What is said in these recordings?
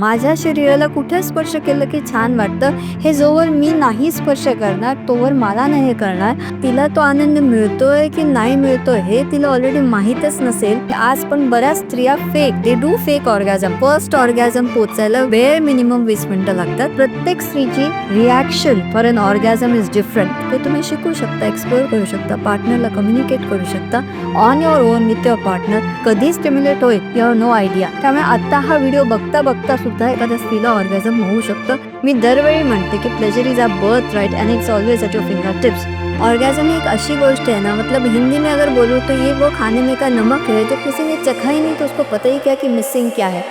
माझ्या शरीराला कुठे स्पर्श केलं की छान वाटतं हे जोवर मी नाही स्पर्श करणार तोवर मला नाही हे करणार. तिला तो आनंद मिळतोय की नाही मिळतोय हे तिला ऑलरेडी माहीतच नसेल. आज पण बऱ्याच स्त्रिया fake they do fake orgasm first orgasm पोचायला वेळ मिनिमम वीस मिनिटं लागतात. प्रत्येक स्त्रीची reaction for an orgasm is different ते तुम्ही शिकू शकता एक्सप्लोर करू शकता पार्टनरला कम्युनिकेट करू शकता. On your own with your partner कधी स्टिम्युलेट होईल? युअर नो आयडिया त्यामुळे आता हा व्हिडिओ बघता बघता सुद्धा एखाद्या स्त्रीला ऑर्गॅझम होऊ शकतं मी दरवेळी म्हणते की pleasure is a birth right and it's always at your fingertips orgasm एक ऐसी गोष्ट है ना मतलब हिंदी में अगर बोलूँ तो ये वो खाने में का नमक है जो किसी ने चखा ही नहीं तो उसको पता ही क्या कि मिसिंग क्या है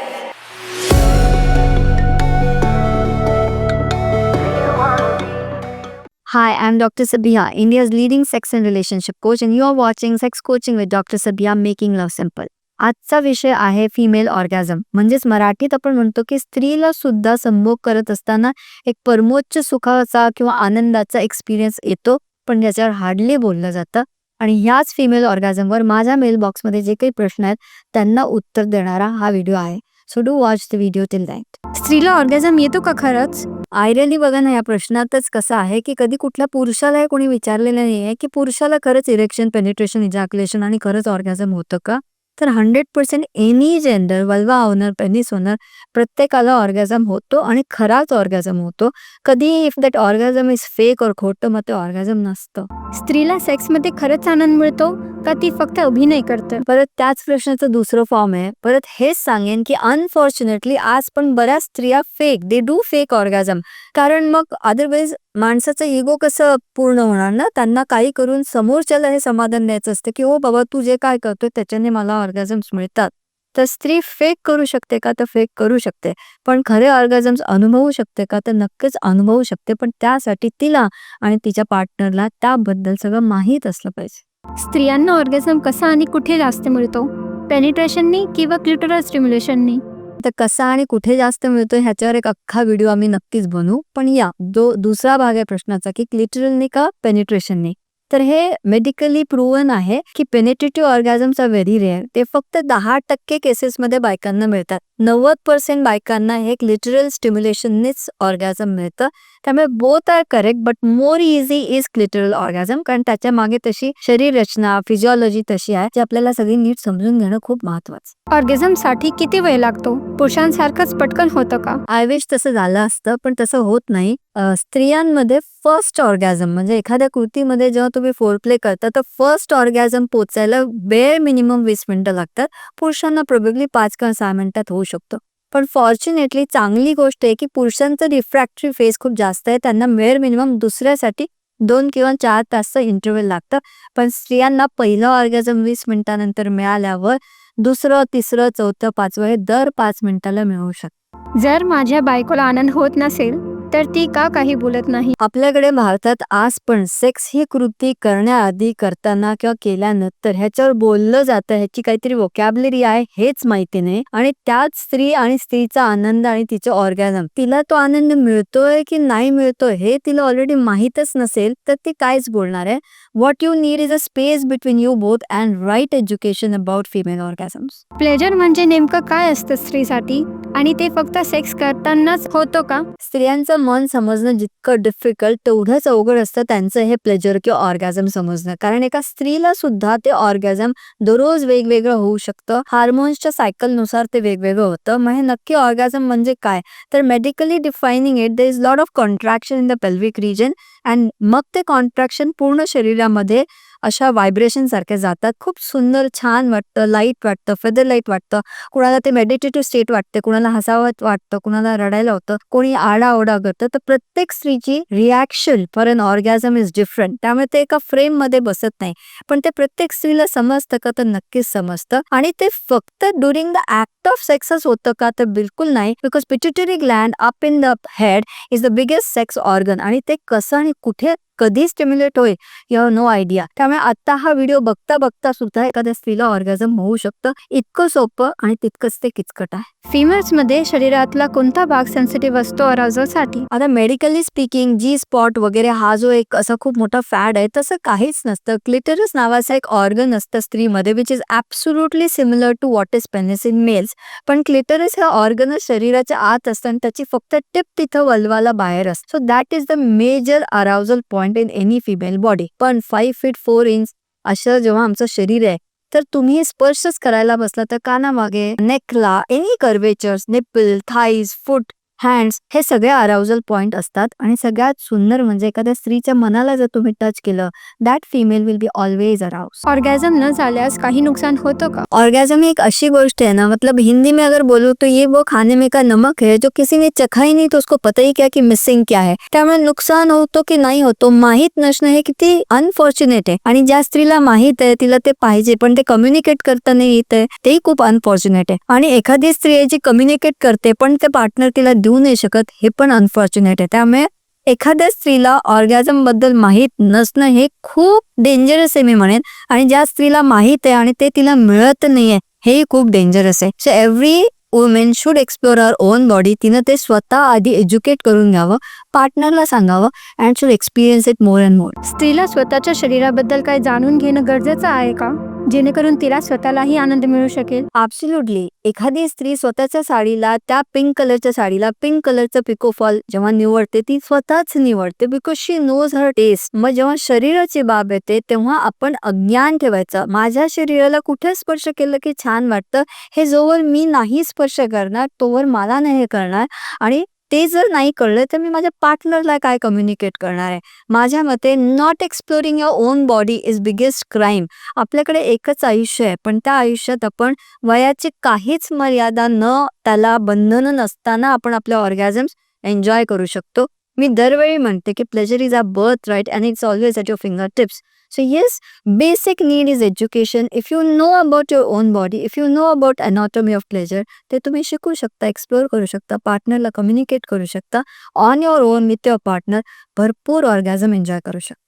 Hi, I'm Dr. Sabia, India's leading sex and relationship coach, and you're watching Sex Coaching with Dr. Sabia Making Love Simple. आजचा विषय आहे फिमेल ऑर्गॅझम म्हणजेच मराठीत आपण म्हणतो की स्त्रीला सुद्धा संभोग करत असताना एक परमोच्च सुखाचा किंवा आनंदाचा एक्सपिरियन्स येतो पण ज्याच्यावर हार्डली बोललं जातं. आणि ह्याच फिमेल ऑर्गॅझमवर माझ्या मेल बॉक्समध्ये जे काही प्रश्न आहेत त्यांना उत्तर देणारा हा व्हिडिओ आहे. So do watch the video till that स्त्रीला ऑर्गॅझम येतो का खरंच? आयरली बघा ना या प्रश्नातच कसं आहे की कधी कुठल्या पुरुषालाही कोणी विचारलेलं नाही आहे की पुरुषाला खरंच इरेक्शन पेनिट्रेशन इजॅक्युलेशन आणि खरंच ऑर्गॅझम होतं का? तर hundred percent any gender vulva owner penis owner प्रत्येकाला ऑर्गॅझम होतो आणि खराच ऑर्गॅझम होतो. कधी if that orgasm is fake or खोटं मग ते ऑर्गॅझम नसतं. स्त्रीला सेक्समध्ये खरंच आनंद मिळतो? का ती फक्त अभिनय करते? परत त्याच प्रश्नाचं दुसरं फॉर्म आहे. परत हेच सांगेन की अनफॉर्च्युनेटली आज पण बऱ्याच स्त्रिया fake they do fake orgasm कारण मग अदरवाईज माणसाचं इगो कसं पूर्ण होणार ना? त्यांना काही करून समोरच्याला हे समाधान द्यायचं असतं की हो बाबा तू जे काय करतोय त्याच्याने मला ऑर्गॅझम्स मिळतात. तर स्त्री फेक करू शकते का? तर फेक करू शकते. पण खरे ऑर्गॅझम्स अनुभवू शकते का? तर नक्कीच अनुभवू शकते. पण त्यासाठी तिला आणि तिच्या पार्टनरला त्याबद्दल सगळं माहीत असलं पाहिजे. स्त्रियांना ऑर्गॅझम कसा आणि कुठे जास्त मिळतो? पेनिट्रेशननी किंवा क्लिटरल स्टिम्युलेशननी तर कसा आणि कुठे जास्त मिळतो ह्याच्यावर एक अख्खा व्हिडिओ आम्ही नक्कीच बनवू. पण या जो दुसरा भाग आहे प्रश्नाचा की क्लिटरलनी का पेनिट्रेशननी तर हे मेडिकली प्रूव्हन आहे की penetrative orgasms are very rare ते फक्त दहा टक्के केसेसमध्ये बायकांना मिळतात. नव्वद पर्सेंट बायकांना हे क्लिटरल स्टिम्युलेशननीच ऑर्गॅझम मिळतं. त्यामुळे both are correct but more easy is clitoral orgasm कारण त्याच्यामागे तशी शरीर रचना फिजिओलॉजी तशी आहे जी आपल्याला सगळी नीट समजून घेणं खूप महत्वाचं. ऑर्गॅझमसाठी किती वेळ लागतो? पुरुषांसारखंच पटकन होतं का? आय विश तसं झालं असतं पण तसं होत नाही. स्त्रियांमध्ये फर्स्ट ऑर्गॅझम म्हणजे एखाद्या कृतीमध्ये जेव्हा तुम्ही फोरप्ले करता तर फर्स्ट ऑर्गॅझम पोचायला वेळ मिनिमम वीस मिनिटं लागतात. पुरुषांना प्रोबेबली पाच किंवा सहा मिनिटात होऊ शकतो. पण फॉर्च्युनेटली चांगली गोष्ट आहे की पुरुषांचं रिफ्रॅक्टरी फेस खूप जास्त आहे. त्यांना वेळ मिनिमम दुसऱ्यासाठी दोन किंवा चार तासचं इंटरव्हल लागतं. पण स्त्रियांना पहिलं ऑर्गॅझम वीस मिनिटानंतर मिळाल्यावर दुसरं तिसरं चौथं पाचवं हे दर पाच मिनिटाला मिळू शकतं. जर माझ्या बायकोला आनंद होत नसेल तर ती का काही बोलत नाही? आपल्याकडे भारतात आज पण सेक्स ही कृती करण्याआधी करताना किंवा केल्यानंतर ह्याच्यावर बोललं जातं ह्याची काहीतरी वोकॅबलरी आहे हेच माहिती नाही. आणि त्याच स्त्री आणि स्त्रीचा आनंद आणि तिचे ऑर्गॅझम तिला तो आनंद मिळतोय की नाही मिळतोय हे तिला ऑलरेडी माहीतच नसेल तर ती कायच बोलणार आहे? What you need is a space between you both and right education about female orgasms pleasure म्हणजे नेमकं काय असतं स्त्रीसाठी? आणि ते फक्त सेक्स करतानाच होतो का? स्त्रियांचं मन समजणं जितकं डिफिकल्ट तेवढंच अवघड असतं त्यांचं हे प्लेजर किंवा ऑर्गॅझम समजणं. कारण एका स्त्रीला सुद्धा ते ऑर्गॅझम दररोज वेगवेगळं होऊ शकतं. हार्मोन्सच्या सायकलनुसार ते वेगवेगळं होतं. मग हे नक्की ऑर्गॅझम म्हणजे काय? तर medically defining it they is lot of contraction in the pelvic region and मग ते कॉन्ट्रॅक्शन पूर्ण शरीरामध्ये अशा व्हायब्रेशन जातात. खूप सुंदर छान वाटतं लाइट वाटतं फेदर लाइट वाटतं. कुणाला ते मेडिटेटिव्ह स्टेट वाटते कुणाला हसावं वाटतं कुणाला रडायला होतं कोणी आडाओडा करतं तर प्रत्येक स्त्रीची reaction for an orgasm is different त्यामुळे ते एका फ्रेममध्ये बसत नाही. पण ते प्रत्येक स्त्रीला समजतं का तर नक्कीच समजतं. आणि ते फक्त ड्युरिंग द ऍक्ट ऑफ सेक्सच होतं का तर बिलकुल नाही. Because pituitary gland up in the head is the biggest sex organ आणि ते कसं आणि कुठे कधी स्टिम्युलेट होईल यू नो आयडिया त्यामुळे आता हा व्हिडिओ बघता बघता सुद्धा एखाद्या स्त्रीला ऑर्गॅझम होऊ शकतं. इतकं सोपं आणि तितकंच ते किचकट आहे. फिमेल्समध्ये शरीरातला कोणता भाग सेन्सिटिव्ह असतो अराउझलसाठी आता मेडिकली स्पीकिंग जी स्पॉट वगैरे हा जो एक असा खूप मोठा फॅड आहे तसं काहीच नसतं. क्लिटरस नावाचा एक ऑर्गन असतं स्त्रीमध्ये which is absolutely similar to what is penis in males पण क्लिटरस हे ऑर्गन शरीराच्या आत असतं आणि त्याची फक्त टिप तिथं वल्वाला बाहेर असतं. So that is the major arousal point in any female body पण फाईव्ह फीट फोर इंच असं जेव्हा आमचं शरीर आहे तर तुम्ही स्पर्शच करायला बसला तर कानामागे नेकला any curvatures nipple thighs foot hands हे सगळे अराउझल पॉइंट असतात आणि सगळ्यात सुंदर म्हणजे एखाद्या स्त्रीच्या मनाला जर तुम्ही टच केलं that female will be always arouse orgasm न झाल्यास काही नुकसान होतं का? ऑर्गेजम एक ऐसी गोष्ट है ना मतलब हिंदी में अगर बोलूँ तो ये वो खाने में का नमक है जो किसी ने चखा ही नहीं तो उसको पता ही क्या कि मिसिंग क्या है। त्यामुळे नुकसान होतो की नाही होतो माहीत नसणं हे किती अनफॉर्च्युनेट आहे. आणि ज्या स्त्रीला माहीत आहे तिला ते पाहिजे पण ते कम्युनिकेट करता नाही येत आहे तेही खूप अनफॉर्च्युनेट आहे. आणि एखादी स्त्री आहे जी कम्युनिकेट करते पण ते पार्टनर तिला देऊ नाही शकत हे पण अनफॉर्च्युनेट आहे. त्यामुळे एखाद्या स्त्रीला ऑर्गॅझमबद्दल माहीत नसणं हे खूप डेंजरस आहे मी म्हणेन. आणि ज्या स्त्रीला माहीत आहे आणि ते तिला मिळत नाहीये हेही खूप डेंजरस आहे. So every women should explore our own body तिनं ते स्वतः आधी एज्युकेट करून घ्यावं पार्टनरला सांगावं and should experience it more and more स्त्रीला स्वतःच्या शरीराबद्दल काय जाणून घेणं गरजेचं आहे का? जेणेकरून तिला स्वतःलाही आनंद मिळू शकेल. ॲब्सोल्युटली एखादी स्त्री स्वतःच्या साडीला त्या पिंक कलरच्या साडीला पिंक कलरचं पिकोफॉल जेव्हा निवडते ती स्वतःच निवडते. Because she knows her taste मग जेव्हा शरीराची बाब येते तेव्हा आपण अज्ञान ठेवायचं. माझ्या शरीराला कुठे स्पर्श केलं की छान वाटतं? हे जोवर मी नाही स्पर्श करणार तोवर मला नाही हे करणार. आणि ते जर नाही कळलं तर मी माझ्या पार्टनरला काय कम्युनिकेट करणार आहे? माझ्या मते not exploring your own body is biggest crime आपल्याकडे एकच आयुष्य आहे पण त्या आयुष्यात आपण वयाची काहीच मर्यादा न त्याला बंधनं नसताना आपण आपले ऑर्गॅझम्स एन्जॉय करू शकतो. मी दरवेळी म्हणते की pleasure is a birth right and it's always at your finger tips so yes basic need is education if you know about your own body if you know about anatomy of pleasure ते तुम्ही शिकू शकता explore करू शकता पार्टनरला communicate करू शकता. On your own with your partner भरपूर orgasm enjoy करू शकता.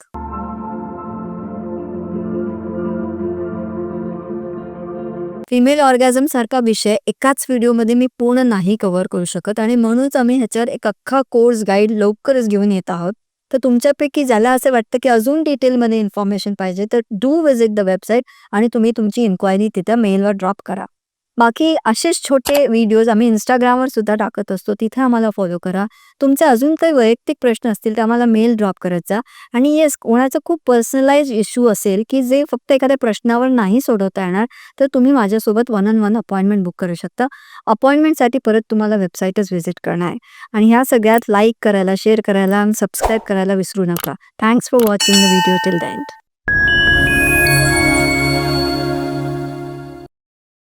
फिमेल ऑर्गॅझम सारखा विषय एकाच व्हिडिओमध्ये मी पूर्ण नाही कव्हर करू शकत आणि म्हणूनच आम्ही ह्याच्यावर एक अख्खा कोर्स गाईड लवकरच घेऊन येत आहोत. तर तुमच्यापैकी ज्याला असं वाटतं की अजून डिटेलमध्ये इन्फॉर्मेशन पाहिजे तर डू विजिट द वेबसाईट आणि तुम्ही तुमची इन्क्वायरी तिथं मेलवर ड्रॉप करा. बाकी असेच छोटे व्हिडिओज आम्ही इंस्टाग्रामवर सुद्धा टाकत असतो. तिथे आम्हाला फॉलो करा. तुमचे अजून काही वैयक्तिक प्रश्न असतील तर आम्हाला मेल ड्रॉप करत जा. आणि येस कोणाचा खूप पर्सनलाइज इश्यू असेल की जे फक्त एखाद्या प्रश्नावर नाही सोडवता येणार तर तुम्ही माझ्यासोबत one on one appointment book करू शकता. अपॉइंटमेंटसाठी परत तुम्हाला वेबसाईटच व्हिजिट करणं आहे आणि ह्या सगळ्यात लाईक करायला शेअर करायला आणि सबस्क्राईब करायला विसरू नका. Thanks for watching the video till the end